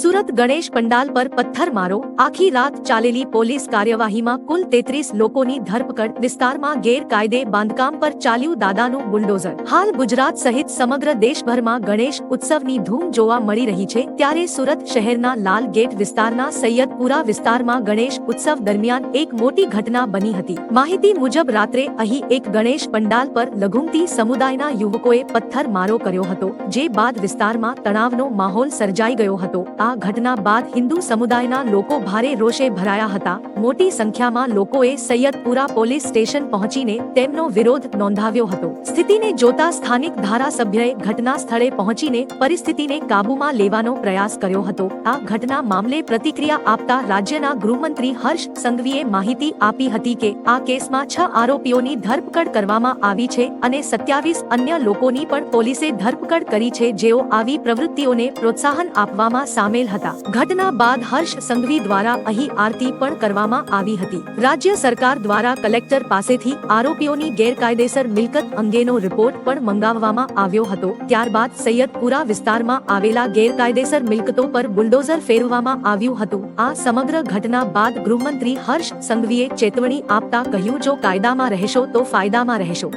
સુરત ગણેશ પંડાલ પર પથ્થરમારો આખી રાત ચાલેલી પોલીસ કાર્યવાહીમાં કુલ તેત્રીસ લોકોની ધરપકડ. વિસ્તારમાં ગેરકાયદે બાંધકામ પર ચાલ્યું દાદાનું બુલડોઝર. હાલ ગુજરાત સહિત સમગ્ર દેશભરમાં ગણેશ ઉત્સવની ધૂમ જોવા મળી રહી છે. ત્યારે સુરત શહેરના લાલ ગેટ વિસ્તારના સૈયદપુરા વિસ્તારમાં ગણેશ ઉત્સવ દરમિયાન એક મોટી ઘટના બની હતી. માહિતી મુજબ રાત્રે અહીં એક ગણેશ પંડાલ પર લઘુમતી સમુદાયના યુવકોએ પથ્થરમારો કર્યો હતો, જે બાદ વિસ્તારમાં તણાવનો માહોલ સર્જાઈ ગયો હતો. આ ઘટના બાદ હિન્દુ સમુદાયના લોકો ભારે રોષે ભરાયા હતા. મોટી સંખ્યામાં લોકોએ સૈયદપુરા પોલીસ સ્ટેશન પહોંચીને તેમનો વિરોધ નોંધાવ્યો હતો. સ્થિતિને જોતા સ્થાનિક ધારાસભ્યએ ઘટના સ્થળે પહોંચીને પરિસ્થિતિને કાબૂમાં લેવાનો પ્રયાસ કર્યો હતો. આ ઘટના મામલે પ્રતિક્રિયા આપતા રાજ્યના ગૃહમંત્રી હર્ષ સંઘવીએ માહિતી આપી હતી કે આ કેસમાં છ આરોપીઓની ધરપકડ કરવામાં આવી છે અને સત્યાવીસ અન્ય લોકોની પણ પોલીસે ધરપકડ કરી છે જેઓ આવી પ્રવૃત્તિઓને પ્રોત્સાહન આપવામાં સામેલ હતા. ઘટના બાદ હર્ષ સંઘવી દ્વારા અહીં આરતી પણ કરવામાં આવી હતી. રાજ્ય સરકાર દ્વારા કલેક્ટર પાસેથી આરોપીઓની ગેરકાયદેસર મિલકત અંગેનો રિપોર્ટ પણ મંગાવવામાં આવ્યો હતો. ત્યારબાદ સૈયદપુરા વિસ્તારમાં આવેલા ગેરકાયદેસર મિલકતો પર બુલડોઝર ફેરવવામાં આવ્યું હતું. આ સમગ્ર ઘટના બાદ ગૃહમંત્રી હર્ષ સંઘવીએ ચેતવણી આપતા કહ્યું, જો કાયદામાં રહેશો તો ફાયદામાં રહેશો.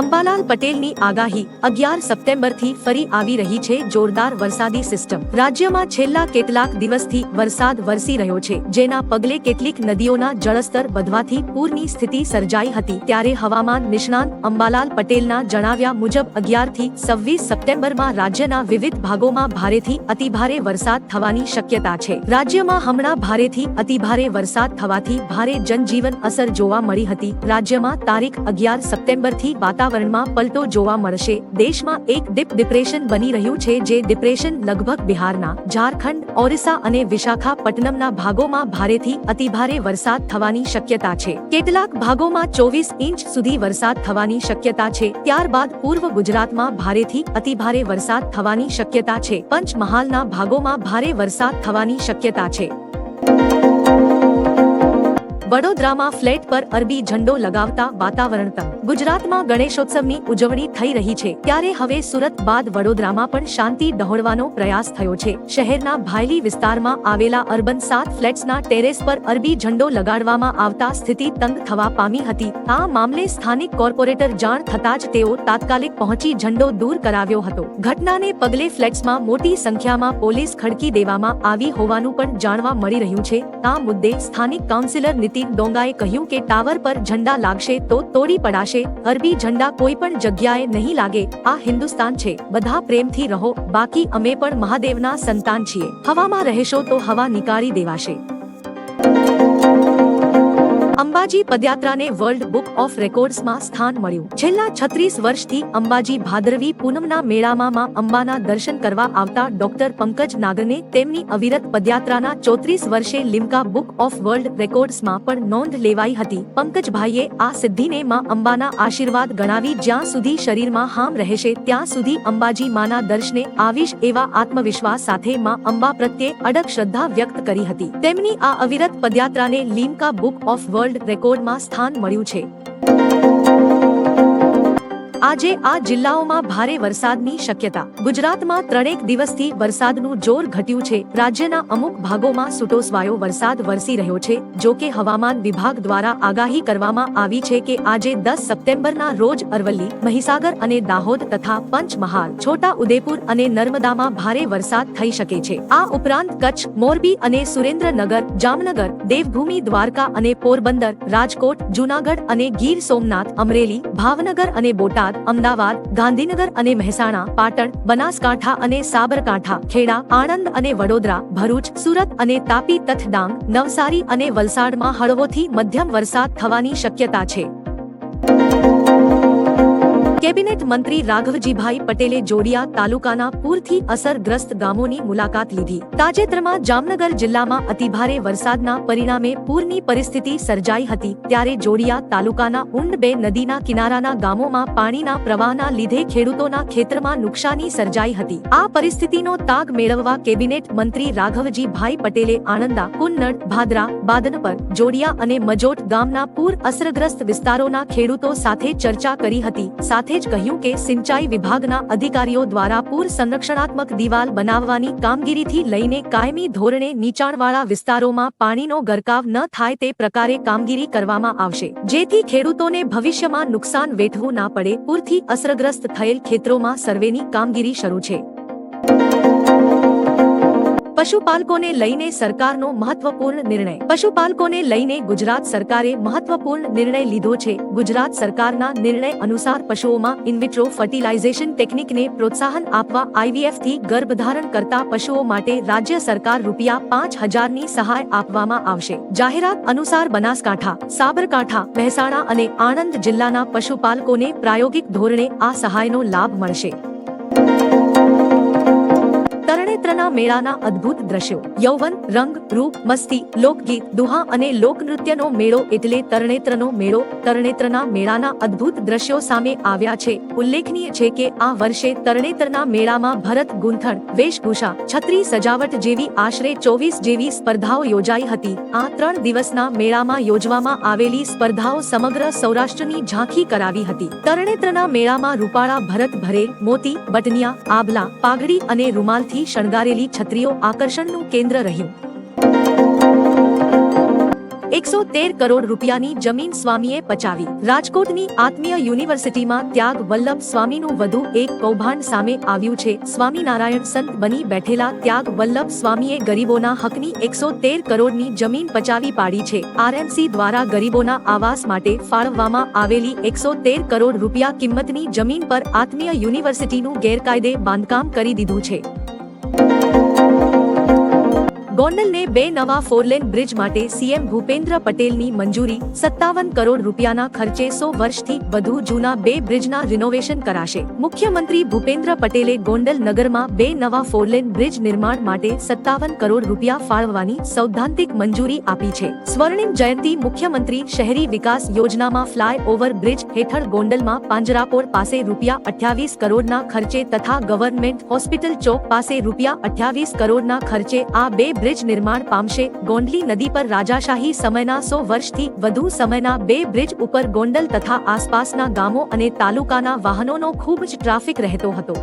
અંબાલાલ પટેલની આગાહી અગિયાર સપ્ટેમ્બરથી ફરી આવી રહી છે જોરદાર વરસાદી સિસ્ટમ. રાજ્યમાં છેલ્લા કેટલાક દિવસથી વરસાદ વરસી રહ્યો છે, જેના પગલે કેટલીક નદીઓના જળસ્તર વધવાથી પૂરની સ્થિતિ સર્જાઈ હતી. ત્યારે હવામાન નિષ્ણાંત અંબાલાલ પટેલના જણાવ્યા મુજબ અગિયારથી છવ્વીસ સપ્ટેમ્બરમાં રાજ્યના વિવિધ ભાગોમાં ભારેથી અતિભારે વરસાદ થવાની શક્યતા છે. રાજ્યમાં હમણાં ભારેથી અતિભારે વરસાદ થવાથી ભારે જનજીવન અસર જોવા મળી હતી. રાજ્યમાં તારીખ અગિયાર સપ્ટેમ્બરથી વાતાવરણમાં પલટો જોવા મળશે. દેશમાં એક ડીપ ડિપ્રેશન બની રહ્યું છે જે ડિપ્રેશન લગભગ બિહારના, ઝારખંડ, ઓરિસ્સા અને વિશાખાપટ્ટનમના ભાગોમાં ભારેથી અતિભારે વરસાદ થવાની શક્યતા છે. કેટલાક ભાગોમાં ચોવીસ ઇંચ સુધી વરસાદ થવાની શક્યતા છે. ત્યારબાદ પૂર્વ ગુજરાતમાં ભારેથી અતિભારે વરસાદ થવાની શક્યતા છે. પંચમહાલના ભાગોમાં ભારે વરસાદ થવાની શક્યતા છે. વડોદરામાં ફ્લેટ પર અરબી ઝંડો લગાવતા વાતાવરણ તંગ ગુજરાતમાં ગણેશોત્સવની ઉજવણી થઈ રહી છે. ત્યારે હવે સુરત બાદ વડોદરામાં પણ શાંતિ ડહોળવાનો પ્રયાસ થયો છે. શહેરના ભાયલી વિસ્તારમાં આવેલા અર્બન સાત ફ્લેટ્સના ટેરેસ પર અરબી ઝંડો લગાડવામાં આવતા સ્થિતિ તંગ થવા પામી હતી. આ મામલે સ્થાનિક કોર્પોરેટર જાણ થતા જ તેઓ તાત્કાલિક પહોંચી ઝંડો દૂર કરાવ્યો હતો. ઘટનાને પગલે ફ્લેટ્સમાં મોટી સંખ્યામાં પોલીસ ખડકી દેવામાં આવી હોવાનું પણ જાણવા મળી રહ્યું છે. આ મુદ્દે સ્થાનિક કાઉન્સિલર નીતિન ડોંગાએ કહ્યું કે ટાવર પર ઝંડા લાગશે તો તોડી પડાશે. અરબી ઝંડા કોઈ પણ જગ્યાએ નહીં લાગે. આ હિન્દુસ્તાન છે. બધા પ્રેમથી રહો. બાકી અમે પણ મહાદેવના સંતાન છીએ. હવામાં રહેશો તો હવા નીકાળી દેવાશે. અંબાજી પદયાત્રાને વર્લ્ડ બુક ઓફ રેકોર્ડ્સમાં સ્થાન મળ્યું. છેલ્લા છત્રીસ વર્ષથી અંબાજી ભાદરવી પૂનમના મેળામાં અંબાના દર્શન કરવા આવતા ડોક્ટર પંકજ નાગરને તેમની અવિરત પદયાત્રાના ચોત્રીસ વર્ષે લિમ્કા બુક ઓફ વર્લ્ડ રેકોર્ડ્સમાં પણ નોંધ લેવાઈ હતી. પંકજભાઈએ આ સિદ્ધિને માં અંબાના આશીર્વાદ ગણાવી જ્યાં સુધી શરીરમાં હામ રહેશે ત્યાં સુધી અંબાજી માના દર્શને આવીશ એવા આત્મવિશ્વાસ સાથે માં અંબા પ્રત્યે અડગ શ્રદ્ધા વ્યક્ત કરી હતી. તેમની આ અવિરત પદયાત્રાને લીમકા બુક ઓફ વર્લ્ડ રેકોર્ડમાં સ્થાન મળ્યું છે. આજે આ જિલ્લાઓમાં ભારે વરસાદની શક્યતા. ગુજરાતમાં ત્રણેક દિવસથી વરસાદનું જોર ઘટ્યું છે. રાજ્યના અમુક ભાગોમાં સુટોસવાયો વરસાદ વરસી રહ્યો છે, જો કે હવામાન વિભાગ દ્વારા આગાહી કરવામાં આવી છે કે આજે દસ સપ્ટેમ્બરના રોજ અરવલ્લી, મહીસાગર અને દાહોદ તથા પંચમહાલ છોટા ઉદેપુર અને નર્મદામાં ભારે વરસાદ થઈ શકે છે. આ ઉપરાંત કચ્છ, મોરબી અને સુરેન્દ્રનગર, જામનગર, દેવભૂમિ, દ્વારકા અને પોરબંદર, રાજકોટ, જૂનાગઢ અને ગીર સોમનાથ, અમરેલી, ભાવનગર અને બોટાદ અમદાવાદ ગાંધીનગર અને મહેસાણા, પાટણ, બનાસકાંઠા અને સાબરકાંઠા, ખેડા, આણંદ અને વડોદરા, ભરૂચ, સુરત અને તાપી તથ ડાંગ નવસારી અને વલસાડમાં હળવોથી મધ્યમ વરસાદ થવાની શક્યતા છે. કેબિનેટ મંત્રી રાઘવજીભાઈ પટેલે જોડિયા તાલુકાના પૂરથી અસરગ્રસ્ત ગામોની મુલાકાત લીધી. તાજેતરમાં જામનગર જિલ્લામાં અતિભારે વરસાદના પરિણામે પૂરની પરિસ્થિતિ સર્જાઈ હતી, ત્યારે જોડિયા તાલુકાના ઊંડ બે નદીના કિનારાના ગામોમાં પાણીના પ્રવાહના લીધે ખેડૂતોના ખેતરમાં નુકસાની સર્જાઈ હતી. આ પરિસ્થિતિનો તાગ મેળવવા કેબિનેટ મંત્રી રાઘવજીભાઈ પટેલે આણંદા, કુન્નડ, ભાદરા બાદનપર જોડિયા અને મજોટ ગામના પૂર અસરગ્રસ્ત વિસ્તારોના ખેડૂતો સાથે ચર્ચા કરી હતી, સાથે જ કહ્યું કે સિંચાઈ વિભાગના અધિકારીઓ દ્વારા પૂર સંરક્ષણાત્મક દિવાલ બનાવવાની કામગીરીથી લઈને કાયમી ધોરણે નીચાણવાળા વિસ્તારોમાં પાણીનો ગરકાવ ન થાય તે પ્રકારે કામગીરી કરવામાં આવશે. જેથી ખેડૂતોને ભવિષ્યમાં નુકસાન વેઠવું ના પડે. પૂરથી અસરગ્રસ્ત થયેલ ખેતરોમાં સર્વેની કામગીરી શરૂ છે. પશુપાલકોને લઈને સરકારનો મહત્વપૂર્ણ નિર્ણય. પશુપાલકોને લઈને ગુજરાત સરકારે મહત્વપૂર્ણ નિર્ણય લીધો છે. ગુજરાત સરકારના નિર્ણય અનુસાર પશુઓમાં ઇનવિટ્રો ફર્ટિલાઇઝેશન ટેકનિકને પ્રોત્સાહન આપવા આઈવીએફથી ગર્ભધારણ કરતા પશુઓ માટે રાજ્ય સરકાર રૂપિયા પાંચ હજારની સહાય આપવામાં આવશે. જાહેરાત અનુસાર બનાસકાંઠા, સાબરકાંઠા, મહેસાણા અને આણંદ જિલ્લાના પશુપાલકોને પ્રાયોગિક ધોરણે આ સહાયનો લાભ મળશે. તરણેત્રના મેળાના અદ્ભુત દ્રશ્યો. યૌવન, રંગ, રૂપ, મસ્તી, લોકગીત, દુહા અને લોકનૃત્યનો મેળો એટલે તરણેત્રનો મેળો. તરણેત્રના મેળાના અદ્ભુત દ્રશ્યો સામે આવ્યા છે. ઉલ્લેખનીય છે કે આ વર્ષે તરણેતરના મેળામાં ભરત ગૂંથણ, વેશભૂષા, છત્રી સજાવટ જેવી આશરે ચોવીસ જેવી સ્પર્ધાઓ યોજાઈ હતી. આ ત્રણ દિવસના મેળામાં યોજવામાં આવેલી સ્પર્ધાઓ સમગ્ર સૌરાષ્ટ્રની ઝાંખી કરાવી હતી. તરણેત્રના મેળામાં રૂપાળા ભરત ભરેલ, મોતી, બટનિયા, આભલા, પાઘડી અને રૂમાલથી શણગારેલી છત્રીઓ આકર્ષણનું કેન્દ્ર રહ્યું. એકસો તેર કરોડ રૂપિયાની જમીન સ્વામીએ પચાવી. રાજકોટની આત્મીય યુનિવર્સિટીમાં ત્યાગ વલ્લભ સ્વામીનું વધુ એક કૌભાંડ સામે આવ્યું છે. સ્વામિનારાયણ સંત બની બેઠેલા ત્યાગ વલ્લભ સ્વામીએ ગરીબોના હકની એકસો તેર કરોડની જમીન પચાવી પાડી છે. આરએમસી દ્વારા ગરીબોના આવાસ માટે ફાળવવામાં આવેલી એકસો તેર કરોડ રૂપિયા કિંમતની જમીન પર આત્મીય યુનિવર્સિટીનું ગેરકાયદે બાંધકામ કરી દીધું છે. ગોંડલને બે નવા ફોરલેન બ્રિજ માટે સીએમ ભૂપેન્દ્ર પટેલની મંજૂરી, સત્તાવન કરોડ રૂપિયાના ખર્ચે સો વર્ષથી વધુ જૂના બે બ્રિજના રિનોવેશન કરાશે. મુખ્યમંત્રી ભૂપેન્દ્ર પટેલે ગોંડલ નગરમાં બે નવા ફોરલેન બ્રિજ નિર્માણ માટે સત્તાવન કરોડ રૂપિયા ફાળવવાની સૈદ્ધાંતિક મંજૂરી આપી છે. સ્વર્ણિમ જયંતિ મુખ્યમંત્રી શહેરી વિકાસ યોજનામાં ફ્લાય ઓવર બ્રિજ હેઠળ ગોંડલમાં પાંજરાપોળ પાસે રૂપિયા અઠ્યાવીસ કરોડના ખર્ચે તથા ગવર્નમેન્ટ હોસ્પિટલ ચોક પાસે રૂપિયા અઠ્યાવીસ કરોડના ખર્ચે આ બે બ્રિજ નિર્માણ પામશે. ગોંડલી નદી પર રાજાશાહી સમયના સો વર્ષથી વધુ સમયના બે બ્રિજ ઉપર ગોંડલ તથા આસપાસના ગામો અને તાલુકાના વાહનોનો ખૂબ જ ટ્રાફિક રહેતો હતો.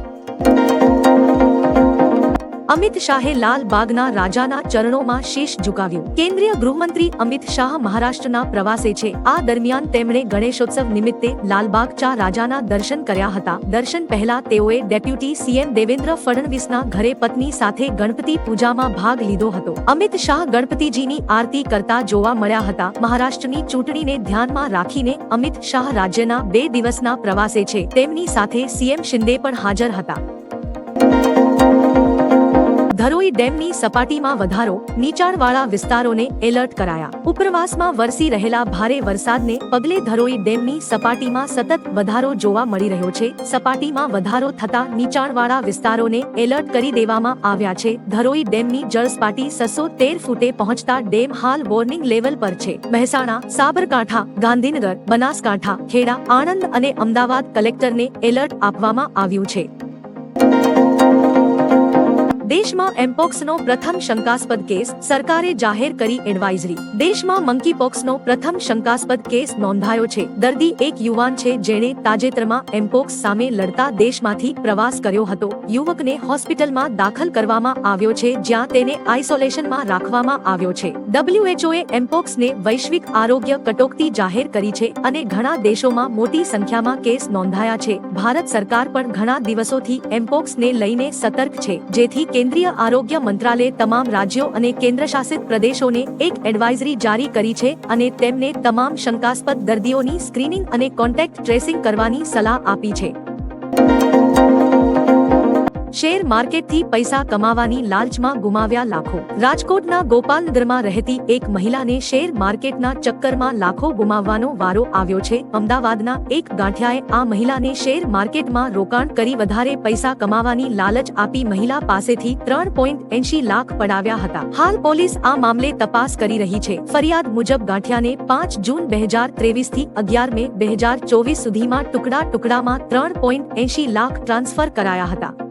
અમિત શાહે લાલ બાગના રાજાના ચરણોમાં શીશ ઝુકાવ્યું. કેન્દ્રીય ગૃહમંત્રી અમિત શાહ મહારાષ્ટ્રના પ્રવાસે છે. આ દરમિયાન તેમણે ગણેશોત્સવ નિમિત્તે લાલબાગ ચા રાજાના દર્શન કર્યા હતા. દર્શન પહેલા તેઓએ ડેપ્યુટી સીએમ દેવેન્દ્ર ફડણવીસના ઘરે પત્ની સાથે ગણપતિ પૂજામાં ભાગ લીધો હતો. અમિત શાહ ગણપતિજીની આરતી કરતા જોવા મળ્યા હતા. મહારાષ્ટ્રની ચૂંટણીને ધ્યાનમાં રાખીને અમિત શાહ રાજ્યના બે દિવસના પ્રવાસે છે. તેમની સાથે સીએમ શિંદે પણ હાજર હતા. ધરોઈ ડેમની સપાટીમાં વધારો, નીચાણવાળા વિસ્તારોને એલર્ટ કરાયા. ઉપરવાસમાં વરસી રહેલા ભારે વરસાદને પગલે ધરોઈ ડેમની સપાટીમાં સતત વધારો જોવા મળી રહ્યો છે. સપાટીમાં વધારો થતા નીચાણવાળા વિસ્તારોને એલર્ટ કરી દેવામાં આવ્યા છે. ધરોઈ ડેમની જળસપાટી સસો તેર ફૂટે પહોંચતા ડેમ હાલ વોર્નિંગ લેવલ પર છે. મહેસાણા, સાબરકાંઠા, ગાંધીનગર, બનાસકાંઠા, ખેડા, આણંદ અને અમદાવાદ કલેક્ટરને એલર્ટ આપવામાં આવ્યું છે. દેશમાં એમ્પોક્સનો પ્રથમ શંકાસ્પદ કેસ સરકારે જાહેર કરી એડવાઇઝરી. દેશમાં મંકીપોક્સનો પ્રથમ શંકાસ્પદ કેસ નોંધાયો છે. દર્દી એક યુવાન છે જેણે તાજેતરમાં એમપોક્સ સામે લડતા દેશમાંથી પ્રવાસ કર્યો હતો. યુવકને હોસ્પિટલમાં દાખલ કરવામાં આવ્યો છે, જ્યાં તેને આઇસોલેશનમાં રાખવામાં આવ્યો છે. ડબ્લ્યુએચઓએ એમ્પોક્સને વૈશ્વિક આરોગ્ય કટોકટી જાહેર કરી છે અને ઘણા દેશોમાં મોટી સંખ્યામાં કેસ નોંધાયા છે. ભારત સરકાર પણ ઘણા દિવસોથી એમ્પોક્સને લઈને સતર્ક છે, જેથી કેન્દ્રીય આરોગ્ય મંત્રાલય તમામ રાજ્યો અને કેન્દ્રશાસિત પ્રદેશોને એક એડવાઇઝરી જારી કરી છે અને તેમને તમામ શંકાસ્પદ દર્દીઓની સ્ક્રીનિંગ અને કોન્ટેક્ટ ટ્રેસિંગ કરવાની સલાહ આપી છે. શેર માર્કેટથી પૈસા કમાવાની લાલચમાં ગુમાવ્યા લાખો. રાજકોટના ગોપાલનગરમાં રહેતી એક મહિલાને શેર માર્કેટના ચક્કરમાં લાખો ગુમાવવાનો વારો આવ્યો છે. અમદાવાદના એક ગાંઠિયાએ આ મહિલાને શેર માર્કેટમાં રોકાણ કરી વધારે પૈસા કમાવાની લાલચ આપી મહિલા પાસેથી ત્રણ પોઈન્ટ એંશી લાખ પડાવ્યા હતા. હાલ પોલીસ આ મામલે તપાસ કરી રહી છે. ફરિયાદ મુજબ ગાંઠિયાને પાંચ જૂન બે હજાર ત્રેવીસથી અગિયાર મે બે હજાર ચોવીસ સુધીમાં ટુકડા ટુકડામાં ત્રણ પોઈન્ટ એંશી લાખ ટ્રાન્સફર કરાયા હતા.